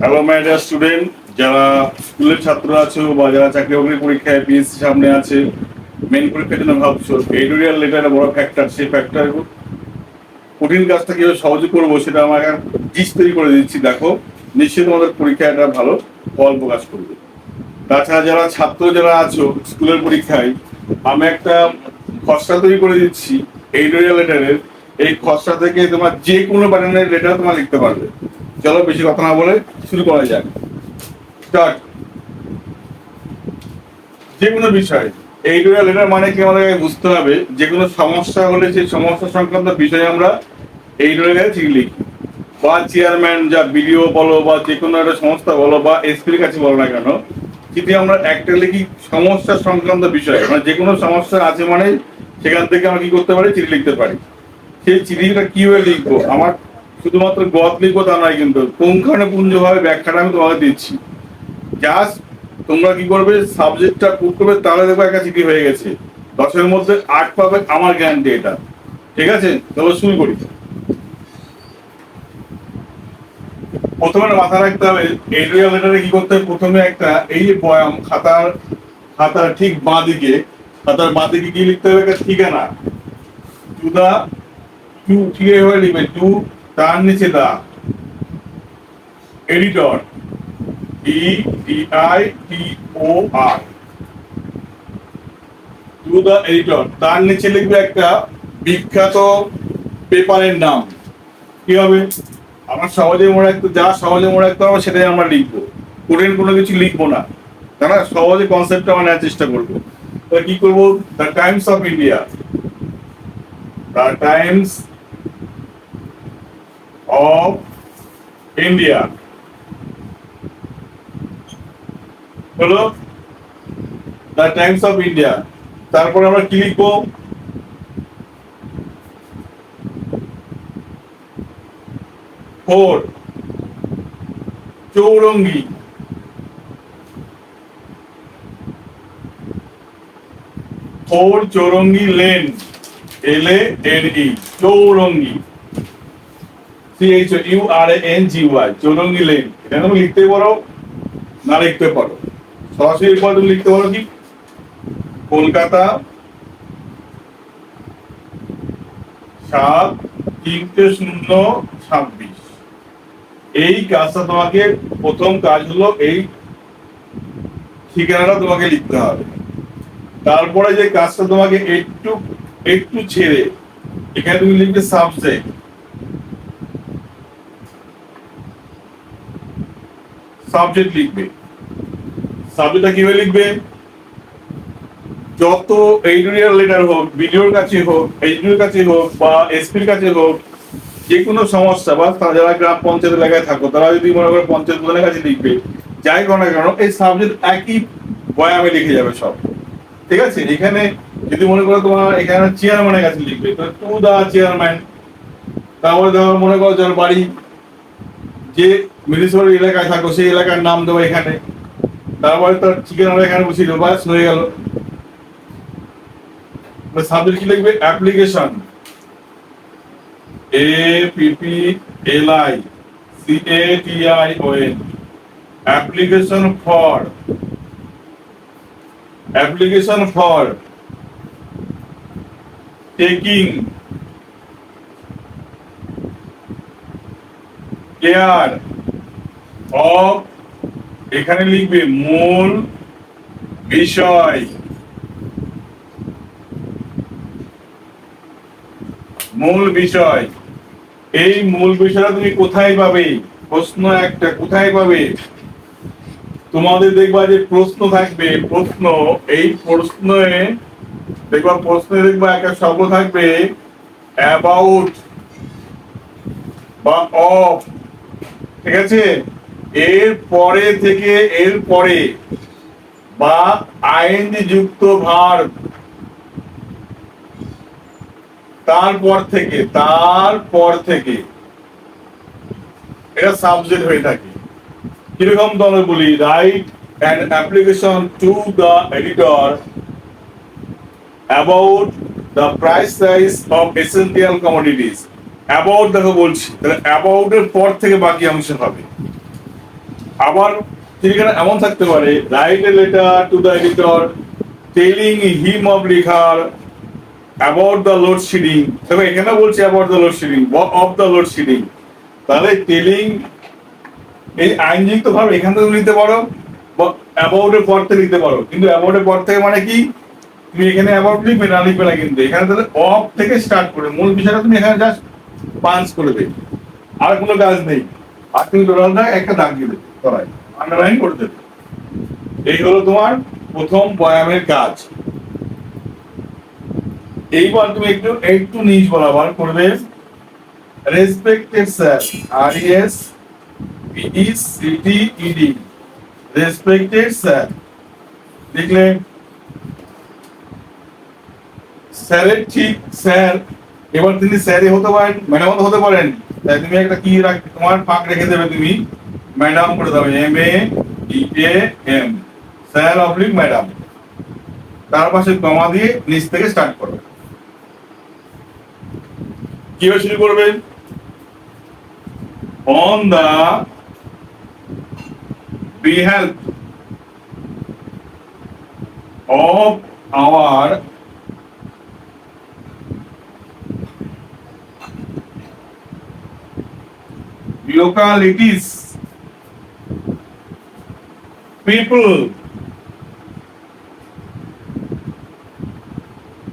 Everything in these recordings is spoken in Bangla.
হ্যালো মাই ডিয়ার স্টুডেন্ট যারা স্কুলের ছাত্র আছো বা যারা চাকরি বাকরি পরীক্ষায় পিএসসি সামনে আছে মেন পরীক্ষার জন্য ভাবছ এডিটোরিয়াল লেটার বড় ফ্যাক্টর সেই ফ্যাক্টর কঠিন কাজটা কীভাবে সহজে করব সেটা আমাকে জিস তৈরি করে দিচ্ছি, দেখো। নিশ্চয়ই তোমাদের পরীক্ষায় একটা ভালো ফল প্রকাশ করবে। তাছাড়া যারা ছাত্র যারা আছো স্কুলের পরীক্ষায়, আমি একটা খসড়া তৈরি করে দিচ্ছি এডিটোরিয়াল লেটারের এই খসড়া থেকে তোমার যে কোনো প্যাটার্নের লেটার তোমার লিখতে পারবে। চলো বেশি কথা না বলে শুরু করা যাক। স্টার্ট যে কোনো বিষয়। এই এইডিটোরিয়াল লেটার মানে কি আমাদের বুঝতে হবে যে কোনো সমস্যা হলে সেই সমস্যা সংক্রান্ত বিষয়ে আমরা এইডিটোরিয়াল ঠিক লিখি। বা চেয়ারম্যান যা বিডিও বলো বা যে কোনো একটা সংস্থা বলো বা এসপির কাছে বলো না কেন যদি আমরা একটা লিখি সমস্যা সংক্রান্ত বিষয়। মানে যে কোনো সমস্যা আছে মানে সেখান থেকে আমরা কি করতে পারি? চিঠি লিখতে পারি। সেই চিঠিটা কীভাবে লিখব? আমার শুধুমাত্র গদ লিখব তা নয় কিন্তু পুঙ্খানুপুঞ্জ ভাবে ব্যাখ্যাটা আমি তোমাকে দিচ্ছি। জাস্ট তোমরা কি করবে? সাবজেক্টটা পুট করবে, তাহলে দেখব একটা চিঠি হয়ে গেছে। দশের মধ্যে আট পাবে আমার গ্যারান্টি এটা। ঠিক আছে? তবে শুরু করি। প্রথমে মাথা রাখতে হবে এডিটোরিয়াল লেটারে কি করতে হবে? প্রথমে একটা এই বয়াম, খাতার খাতার ঠিক বাঁ দিকে খাতার বাঁ দিকে কি লিখতে হবে? একটা ঠিকানা। টু দা টু ঠিক এভাবে লিখবে টু তার নিচে the. Editor E D I T O R to the editor তার নিচে লিখবে একটা বিখ্যাত পেপারের নাম। কি হবে? আমার সহজে মনে রাখতে, যা সহজে মনে রাখতে হবে সেটাই আমরা লিখব। কঠিন কোনো কিছু লিখব না। না সহজে কনসেপ্টটা আমরা নেওয়ার চেষ্টা করব। কি করব? The times of India the times of India হলো দ্য টাইমস অফ ইন্ডিয়া তারপরে আমরা কি লিখব? Four Chowringhee. Four Chowringhee, lane. L N E Chowringhee. Chowringhee lane এটা তুমি লিখতে পারো, না লিখতে পারো। সরাসরি তুমি লিখতে পারো কি? কলকাতা সাত তিনটে শূন্য ছাব্বিশ। এই কাজটা তোমাকে, প্রথম কাজ হলো এই ঠিকানাটা তোমাকে লিখতে হবে। তারপরে যে কাজটা তোমাকে একটু একটু ছেড়ে, এখানে তুমি লিখবে সাবজেক্ট সাবজেক্ট লিখবে। সাবজেক্টটা কীভাবে লিখবে? যত এডিটোরিয়াল লেটার হোক, ভিডিওর কাছে হোক এইচডিওর কাছে হোক বা এসপির কাছে হোক যে কোনো সমস্যা, বা যারা গ্রাম পঞ্চায়েত এলাকায় থাকো, তারা যদি মনে করো পঞ্চায়েত প্রধানের কাছে লিখবে, যাই করো না কেন, এই সাবজেক্ট একই বয়ামে লিখে যাবে সব। ঠিক আছে? এখানে যদি মনে করো তোমার এখানে চেয়ারম্যানের কাছে লিখবে, তো টু দা চেয়ারম্যান তারপরে ধরো মনে করো যার বাড়ি যে মিউনিসিপাল এলাকায় থাকো, সেই এলাকার নাম দেবো এখানে। তারপরে তার ঠিকানাটা এখানে দেবো বাস হয়ে গেল। সাবজেক্ট কি লিখবে? Application A P P L I C A T I O N application for application for taking care of এখানে লিখবে মূল বিষয়। মূল বিষয়। এই মূল বিষয়টা তুমি কোথায় পাবে? প্রশ্ন একটা, কোথায় পাবে? তোমাদের দেখবা যে প্রশ্ন থাকবে, প্রশ্ন, এই প্রশ্নে দেখবা প্রশ্নে দেখবা একটা শব্দ থাকবে অ্যাবাউট বা অফ ঠিক আছে? এর পরে থেকে, এর পরে বা আইনজি যুক্ত ভার। তারপর থেকে তারপর থেকে। এটা সাবজেক্ট হয়ে থাকে। কীরকম ধরনের বলি? Write an application to the editor about the price size of essential commodities about দেখো বলছি। তাহলে অ্যাবাউট এর পর থেকে বাকি অংশ হবে। আবার সেখানে এমন থাকতে পারে write a letter to the editor telling him of লেখার অ্যাবাউট দ্য লোড শিডিং তবে এখানে বলছে about the load shedding of the load shedding telling telling এই আইনযুক্ত ভাবে এখান থেকে নিতে পারো বা অ্যাবাউট এর পর থেকে নিতে পারো। কিন্তু অ্যাবাউট এর পর থেকে মানে কি? তুমি এখানে অ্যাবাউট লিখবে না লিখবে না কিন্তু। এখানে তাহলে অফ থেকে স্টার্ট করে। মূল বিষয়টা তুমি এখানে জাস্ট পাঞ্চ করে দেবে আর কোনো কাজ নেই। আর তুমি টোটালটা একটা দাগ দিয়ে দেবে আন্ডারলাইন করে দেবে। এই হলো তোমার প্রথম কাজ। এইবার তুমি একটু একটু নিজ বরাবর করবে respected sir R S C T E D respected sir দেখলে স্যারের ঠিক স্যার এবার তিনি স্যারই হতে পারেন ম্যাডাম হতে পারেন। তাই তুমি একটা কি রাখ তোমার ফাঁক রেখে দেবে তুমি। ম্যাডাম করে দেবে M A M sir oblique madam তার পাশে কমা দিয়ে নিচ থেকে স্টার্ট করবে কীভাবে শুরু করবেন on the behalf of our localities. People.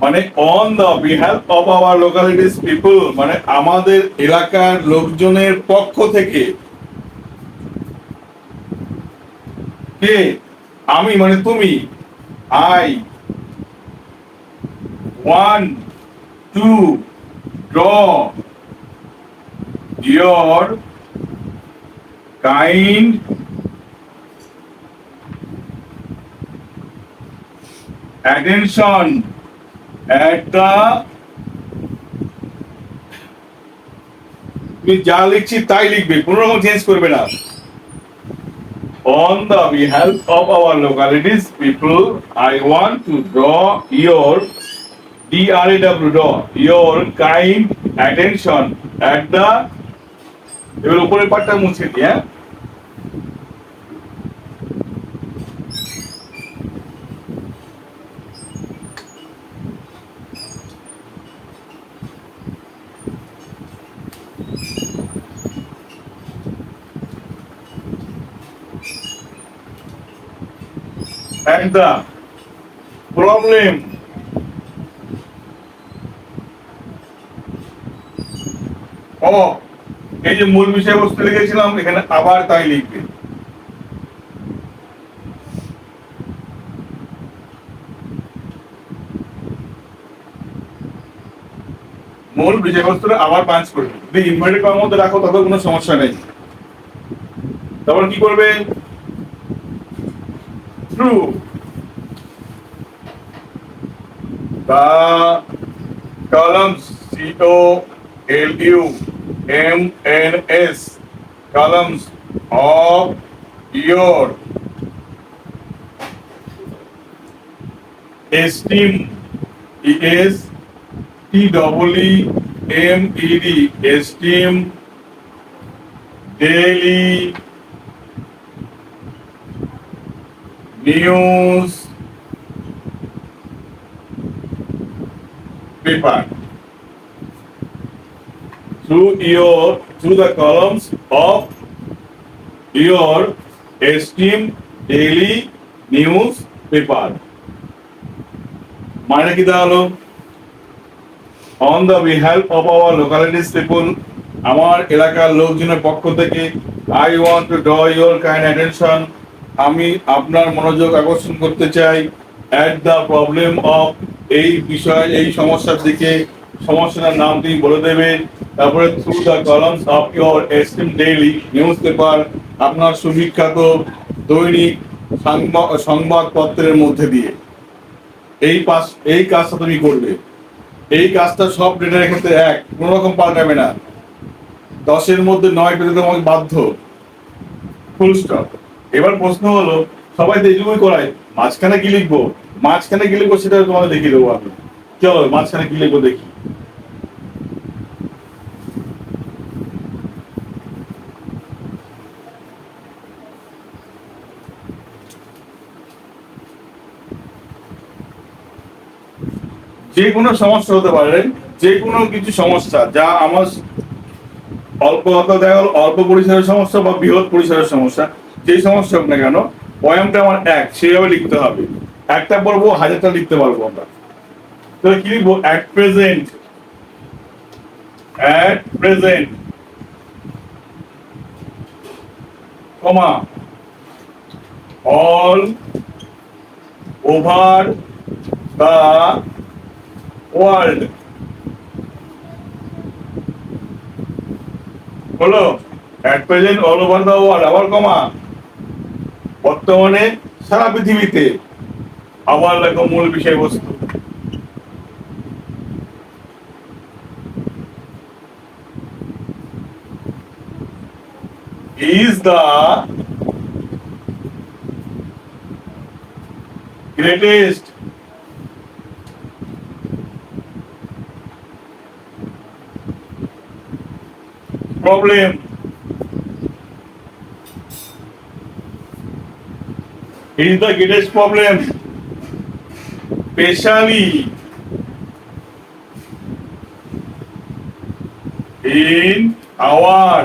মানে অন দ্য বিহেল্প অফ আওয়ার লোকালিটিস পিপল মানে আমাদের এলাকার লোকজনের পক্ষ থেকে। কে? আমি মানে তুমি। I want to draw your kind attention at the তুমি যা লিখছি তাই লিখবে কোনো চেঞ্জ করবে না on the behalf of our localities people i want to draw your draw draw your kind attention at the এবার উপরের পাটটা মুছে দিই হ্যাঁ? ও। এই যে মূল বিষয়বস্তু লিখেছিলাম, এখানে আবার তাই লিখবে। মূল বিষয়বস্তুটা আবার পাঁচ করবে। যদি ইনভার্টেড করার মধ্যে রাখো, তবে কোনো সমস্যা নেই। তারপর কি করবে? True. The columns C O L U M N S columns of your esteem E S T W E M E D esteem daily news paper through your, through the columns of your esteemed daily news paper. মানে কি দাঁড়াল অন দ্য বিহেল্প অফ আওয়ার লোকালিটিস পিপুল আমার এলাকার লোকজনের পক্ষ থেকে I want to draw your kind attention আমি আপনার মনোযোগ আকর্ষণ করতে চাই অ্যাট দ্য প্রবলেম অফ এই বিষয়, এই সমস্যার দিকে সমস্যার নাম তিনি বলে দেবেন তারপরে through the columns of your esteemed daily newspaper আপনার সুবিখ্যাত দৈনিক সংবাদ সংবাদপত্রের মধ্যে দিয়ে। এই পাস এই কাজটা তুমি করবে। এই কাজটা সব ডেটার ক্ষেত্রে এক, কোনো রকম পাল্টাবে না। দশের মধ্যে নয় পেতে তোমাকে বাধ্য। ফুল স্টপ এবার প্রশ্ন হলো, সবাই তো এইটুকুই করায়। মাঝখানে কি লিখব? মাঝখানে কি লিখব সেটা তোমাকে দেখিয়ে দেবো আমি চলো, মাঝখানে কি লিখব দেখি। যে কোনো সমস্যা হতে পারে যে কোনো কিছু সমস্যা, যা আমার অল্প অল্প দেখা অল্প পরিসরের সমস্যা বা বৃহৎ পরিসরের সমস্যা, যেই সমস্যা হোক না কেন পয়েমটা আমার এক সেইভাবে লিখতে হবে। একটা বলব হাজারটা লিখতে পারব আমরা। তাহলে কি লিখব? At present at present comma all over the world হলো at present all over the world আবার কমা। বর্তমানে সারা পৃথিবীতে আবার লেখো মূল বিষয়বস্তু। Is the greatest problem is the greatest problem especially in our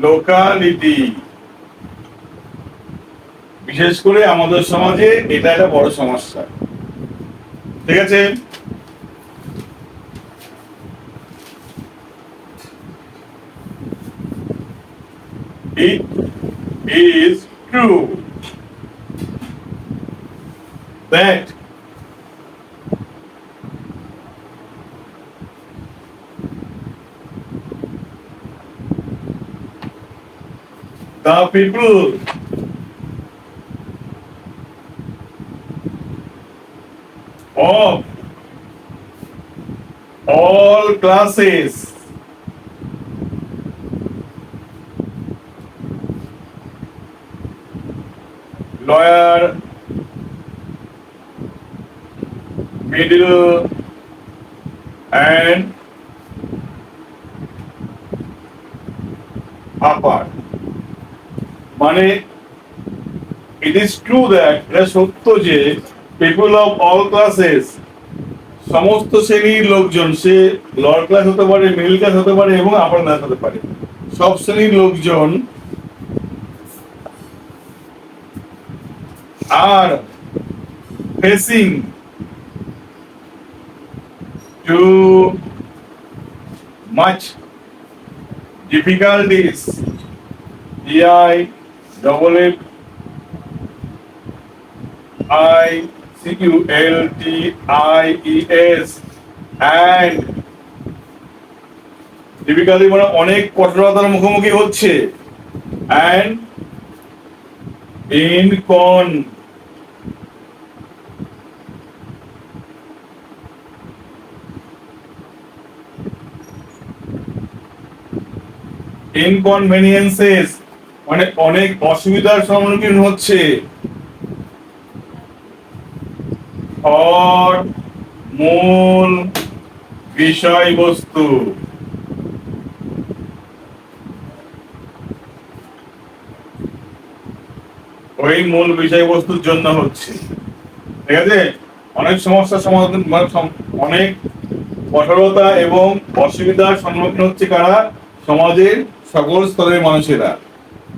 locality বিশেষ করে আমাদের সমাজে এটা একটা বড় সমস্যা ঠিক আছে It is true. That the people of all classes lawyer middle and upper মানে ইট ইজ ট্রু দ্যাট এটা সত্য যে পিপল অফ অল ক্লাসেস সমস্ত শ্রেণির লোকজন, সে লোয়ার ক্লাস হতে পারে মিডল ক্লাস হতে পারে এবং আপার ক্লাস হতে পারে। সব শ্রেণির লোকজন are facing too much difficulties EI double F I C U L T I E S and difficulty মানে অনেক কঠোরতার মুখোমুখি হচ্ছে and in ইনকনভেনিয়েন্সেস মানে অনেক অসুবিধার সম্মুখীন হচ্ছে। অর মূল, বিষয়বস্তু। ওই মূল বিষয়বস্তুর জন্য হচ্ছে। ঠিক আছে? অনেক সমস্যার সমাধান মানে অনেক কঠোরতা এবং অসুবিধার সম্মুখীন হচ্ছে কারা? সমাজের সকল স্তরের মানুষেরা।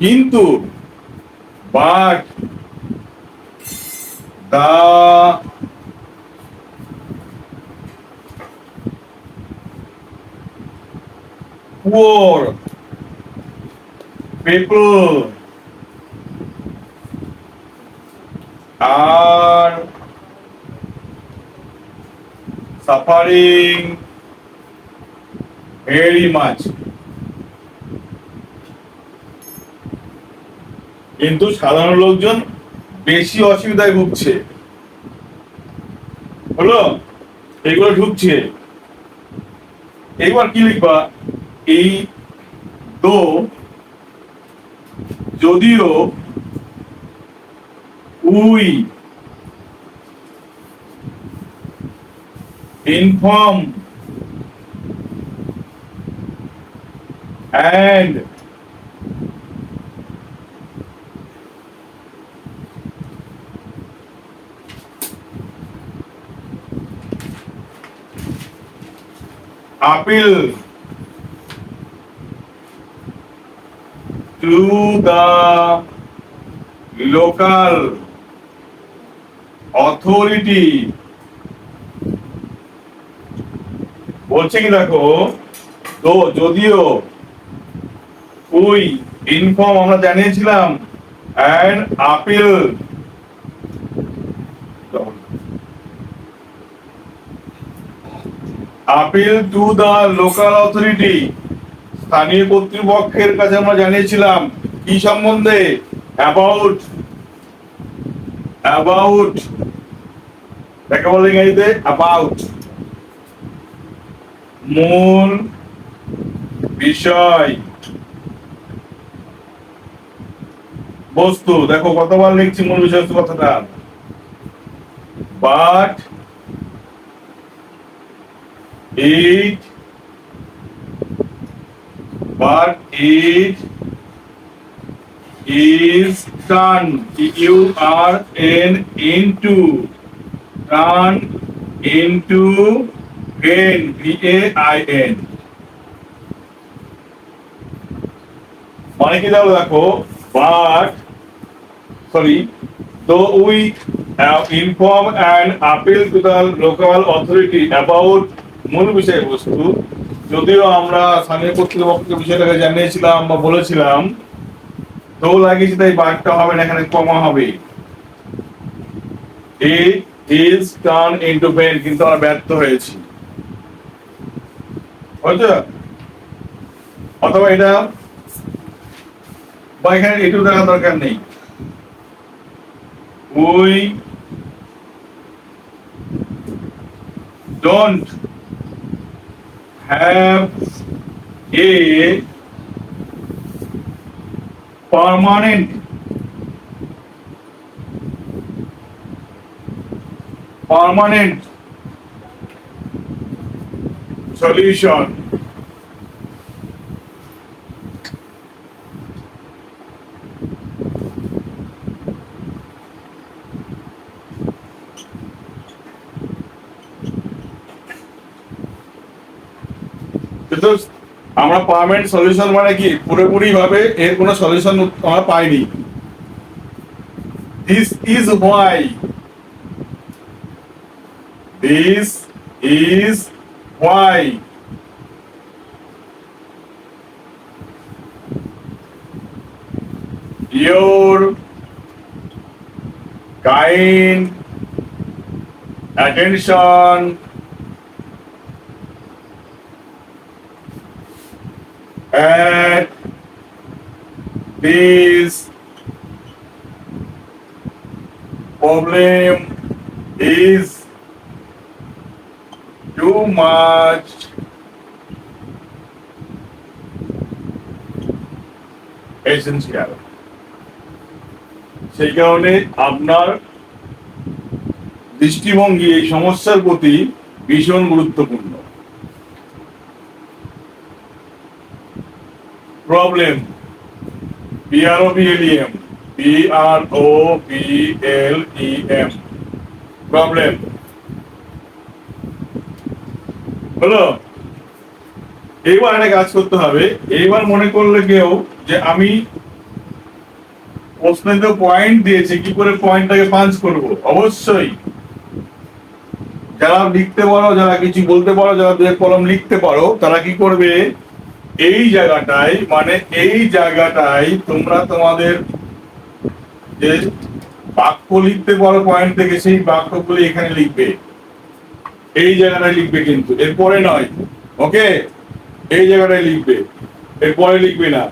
কিন্তু but the poor people are suffering very much. কিন্তু সাধারণ লোকজন বেশি অসুবিধায় ভুগছে। হলো? এগুলো ঢুকছে। এবার কি লিখবা? এই তো যদিও we inform and appeal to the local authority. বলছে কি দেখো, তো যদিও ওই ইনফর্ম আমরা জানিয়েছিলাম and appeal appeal to the local authority স্থানীয় কর্তৃপক্ষের কাছে আমরা জানিয়েছিলাম, কি সম্বন্ধে? অ্যাবাউট অ্যাবাউট দেখা বলে ইংরেজিতে অ্যাবাউট মূল বিষয়। বস্তু, দেখো কতবার লিখছি মূল বিষয় কথাটা। But it but it is turned u r n into turn into gain v a i n. মানে কি তাহলে দেখো বাট সরি তো we inform and appeal to the local authority about মূল বিষয়বস্তু, যদিও আমরা স্থানীয় কর্তৃপক্ষকে বিষয়টাকে জানিয়েছিলাম বা বলেছিলাম তো লাগিয়েছি তাই বাঘটা হবে না, এখানে কমা হবে। কিন্তু আমরা ব্যর্থ হয়েছি। অথবা এটা বা এখানে এটুকু দেখার দরকার নেই। We don't have a permanent permanent solution permanent solution মানে কি? পুরোপুরি ভাবে এর কোনো সলিউশন আমরা পাইনি। This is why this is why your kind attention at this problem is too much. Essential সেই কারণে আপনার দৃষ্টিভঙ্গি এই সমস্যার প্রতি ভীষণ গুরুত্বপূর্ণ। Problem P R O P L E M P R O P L E M problem হলো এইবার একটা কাজ করতে হবে। এইবার মনে করলে কেউ যে আমি প্রশ্নে তো পয়েন্ট দিয়েছে, কি করে পয়েন্টটাকে পাঞ্চ করব? অবশ্যই। যারা লিখতে পারো, যারা কিছু বলতে পারো, যারা কলম লিখতে পারো, তারা কি করবে? এই জায়গাটায় মানে এই জায়গাটায় তোমরা তোমাদের যে বাক্য লিখতে পারো পয়েন্ট থেকে সেই বাক্যগুলি এখানে লিখবে। এই জায়গাটায় লিখবে কিন্তু, এরপরে নয় ওকে এই জায়গাটায় লিখবে, এরপরে লিখবে না।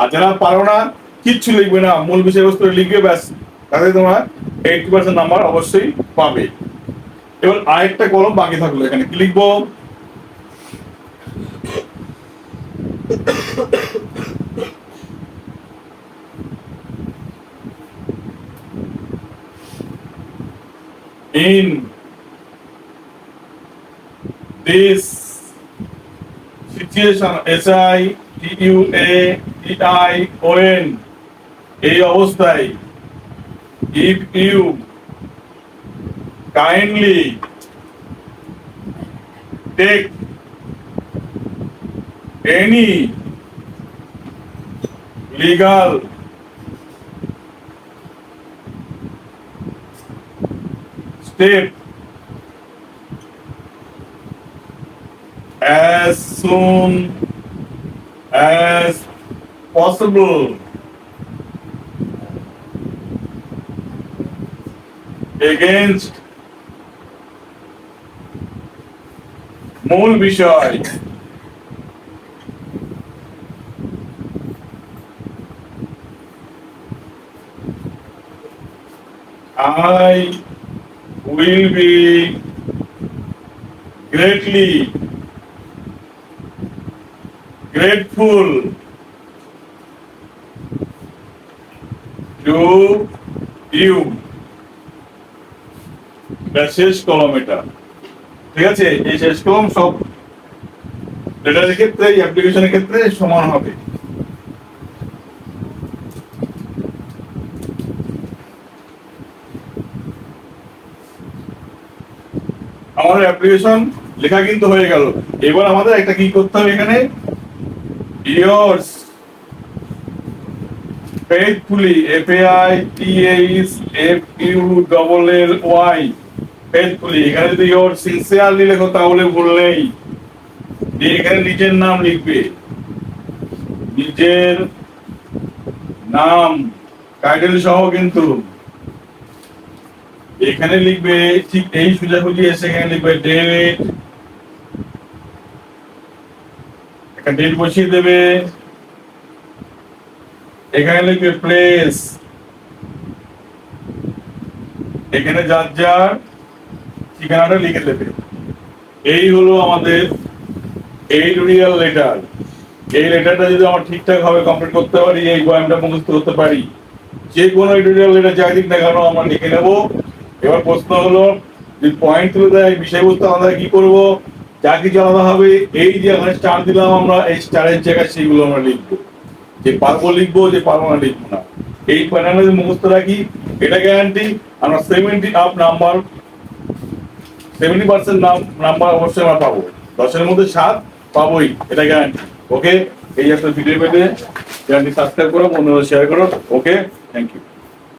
আর যারা পারো না, কিচ্ছু লিখবে না, মূল বিষয়বস্তু লিখবে, ব্যাস। তাতে তোমার এইটি পার্সেন্ট নাম্বার অবশ্যই পাবে। এবার আরেকটা কলম বাকি থাকল এখানে, কি লিখব? In this situation S I T U A T I O N এই অবস্থায় if you kindly take any legal step as soon as possible against মূল বিষয় I will be greatly grateful to you. এটা শেষ কলম ঠিক আছে? এই শেষ কলম সব লেটারের ক্ষেত্রে অ্যাপ্লিকেশনের ক্ষেত্রে সমান হবে আমাদের অ্যাপ্লিকেশন লেখা কিন্তু হয়ে গেল। এবার আমাদের একটা কি করতে হবে এখানে? Yours faithfully, F A I T H F U double L Y. Faithfully, এখানে যদি ইয়োর সিনসিয়ারলি লেখো তাহলে ভুল নেই। এখানে নিজের নাম লিখবে। নিজের নাম টাইটেল সহ কিন্তু। এখানে লিখবে ঠিক এই সোজাসুজি এসে এখানে লিখবে ডেট। একটা ডেট বসিয়ে দেবে। এখানে লিখবে প্লেস। এখানে যার যার ঠিকানাটা লিখে দেবে। এই হলো আমাদের এইডিয়াল লেটার। এই লেটারটা যদি আমরা ঠিকঠাক ভাবে কমপ্লিট করতে পারি, এই বয়ামটা মুখস্থ করতে পারি, যে কোনো এডিটোরিয়াল লেটার যাই দিক না কেন আমরা লিখে নেব। এবার প্রশ্ন হলো যদি পয়েন্ট তুলে দেয় বিষয়বস্তু আমরা কি করব? যা কিছু আলাদা হবে, এই যে এখানে স্টার দিলাম আমরা, এই স্টারের জায়গায় সেইগুলো আমরা লিখব। যে পারব লিখব, যে পারব না লিখব না। এই প্যানেলে যদি মুখস্থ রাখি, এটা গ্যারান্টি আমরা seventy up number seventy percent number অবশ্যই আমরা পাবো। দশের মধ্যে সাত পাবোই, এটা গ্যারান্টি ওকে এই একটা ভিডিও পেতে চ্যানেলটি সাবস্ক্রাইব করো বন্ধুরা শেয়ার করো। Okay thank you